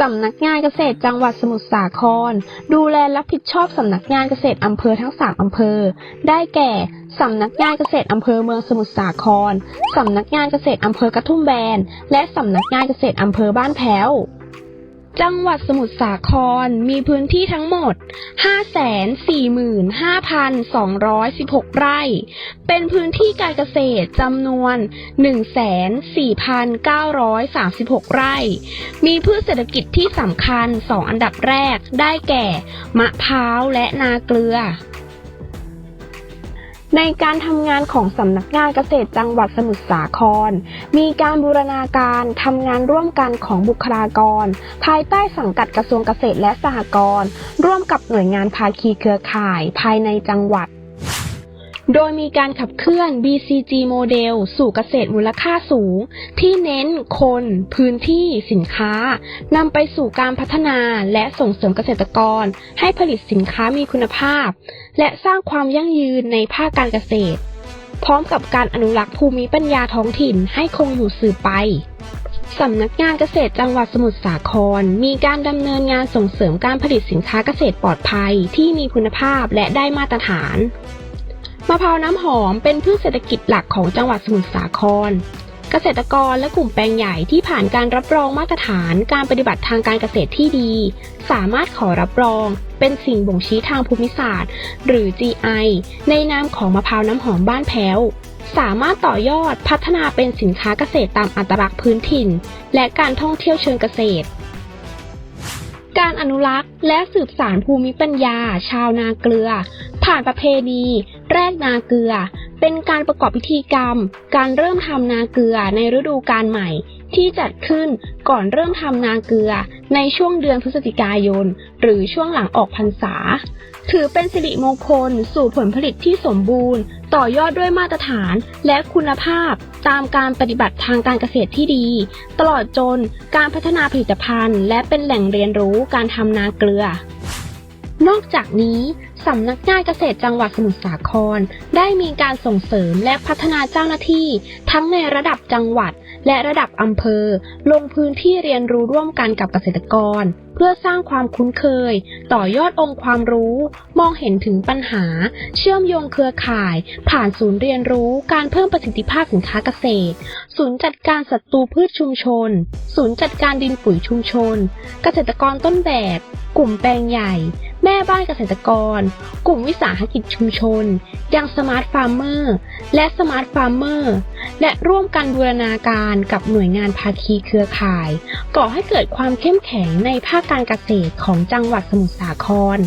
สำนักงานเกษตรจังหวัดสมุทรสาคร ดูแลรับผิดชอบสำนักงานเกษตรอำเภอทั้ง3อำเภอ ได้แก่สำนักงานเกษตรอำเภอเมืองสมุทรสาคร สำนักงานเกษตรอำเภอกระทุ่มแบน และสำนักงานเกษตรอำเภอบ้านแพ้ว จังหวัดสมุทรสาครมีพื้นที่ทั้งหมด 545,216 ไร่ เป็นพื้นที่การเกษตรจำนวน14,936 ไร่ มีพืชเศรษฐกิจที่สำคัญ 2 อันดับแรกได้แก่ มะพร้าวและนาเกลือ ในการทำงานของสำนักงานเกษตรจังหวัดสมุทรสาคร มีการบูรณาการทำงานร่วมกันของบุคลากร ภายใต้สังกัดกระทรวงเกษตรและสหกรณ์ร่วมกับหน่วยงานภาคีเครือข่ายภายในจังหวัด โดยมีการขับเคลื่อน BCG โมเดล สู่เกษตรมูลค่าสูง ที่เน้นคน พื้นที่สินค้านำไปสู่การพัฒนาและส่งเสริมเกษตรกร ให้ผลิตสินค้ามีคุณภาพ และสร้างความยั่งยืนในภาคการเกษตร พร้อมกับการอนุรักษ์ภูมิปัญญาท้องถิ่นให้คงอยู่สืบไปสำนักงานเกษตรจังหวัดสมุทรสาคร มีการดำเนินงานส่งเสริมการผลิตสินค้าเกษตรปลอดภัยที่มีคุณภาพและได้มาตรฐาน มะพร้าวน้ำหอมเป็นพืชเศรษฐกิจหลักของจังหวัดสมุทรสาคร เกษตรกรและกลุ่มแปลงใหญ่ที่ผ่านการรับรองมาตรฐานการปฏิบัติทางการเกษตรที่ดี สามารถขอรับรอง เป็นสิ่งบ่งชี้ทางภูมิศาสตร์ หรือ GI ในนามของมะพร้าวน้ำหอมบ้านแพ้ว สามารถต่อยอดพัฒนาเป็นสินค้าเกษตรตามอัตลักษณ์พื้นถิ่น และการท่องเที่ยวเชิงเกษตรการอนุรักษ์และสืบสานภูมิปัญญา ชาวนาเกลือ ผ่านประเพณี แรกนาเกลือ เป็นการประกอบพิธีกรรม การเริ่มทำนาเกลือในฤดูกาลใหม่ ที่จัดขึ้นก่อนเริ่มทำนาเกลือ ในช่วงเดือนพฤศจิกายน หรือช่วงหลังออกพรรษา ถือเป็นสิริมงคลสู่ผลผลิตที่สมบูรณ์ ต่อยอดด้วยมาตรฐานและคุณภาพตามการปฏิบัติทางการเกษตรที่ดี ตลอดจนการพัฒนาผลิตภัณฑ์ และเป็นแหล่งเรียนรู้การทำนาเกลือ นอกจากนี้ สำนักงานเกษตรจังหวัดสมุทรสาคร ได้มีการส่งเสริมและพัฒนาเจ้าหน้าที่ ทั้งในระดับจังหวัด และระดับอำเภอ ลงพื้นที่เรียนรู้ร่วมกันกับเกษตรกร เพื่อสร้างความคุ้นเคย ต่อยอดองค์ความรู้ มองเห็นถึงปัญหา เชื่อมโยงเครือข่าย ผ่านศูนย์เรียนรู้การเพิ่มประสิทธิภาพสินค้าเกษตร ศูนย์จัดการศัตรูพืชชุมชน ศูนย์จัดการดินปุ๋ยชุมชน เกษตรกรต้นแบบ กลุ่มแปลงใหญ่ ม่บ้านเกษตรกร กลุ่มวิสาหกิจชุมชน ยังสมาร์ทฟาร์มเมอร์และสมาร์ทฟาร์มเมอร์และร่วมกันบูรณาการกับหน่วยงานภาคีเครือข่าย ก่อให้เกิดความเข้มแข็งในภาคการเกษตรของจังหวัดสมุทรสาคร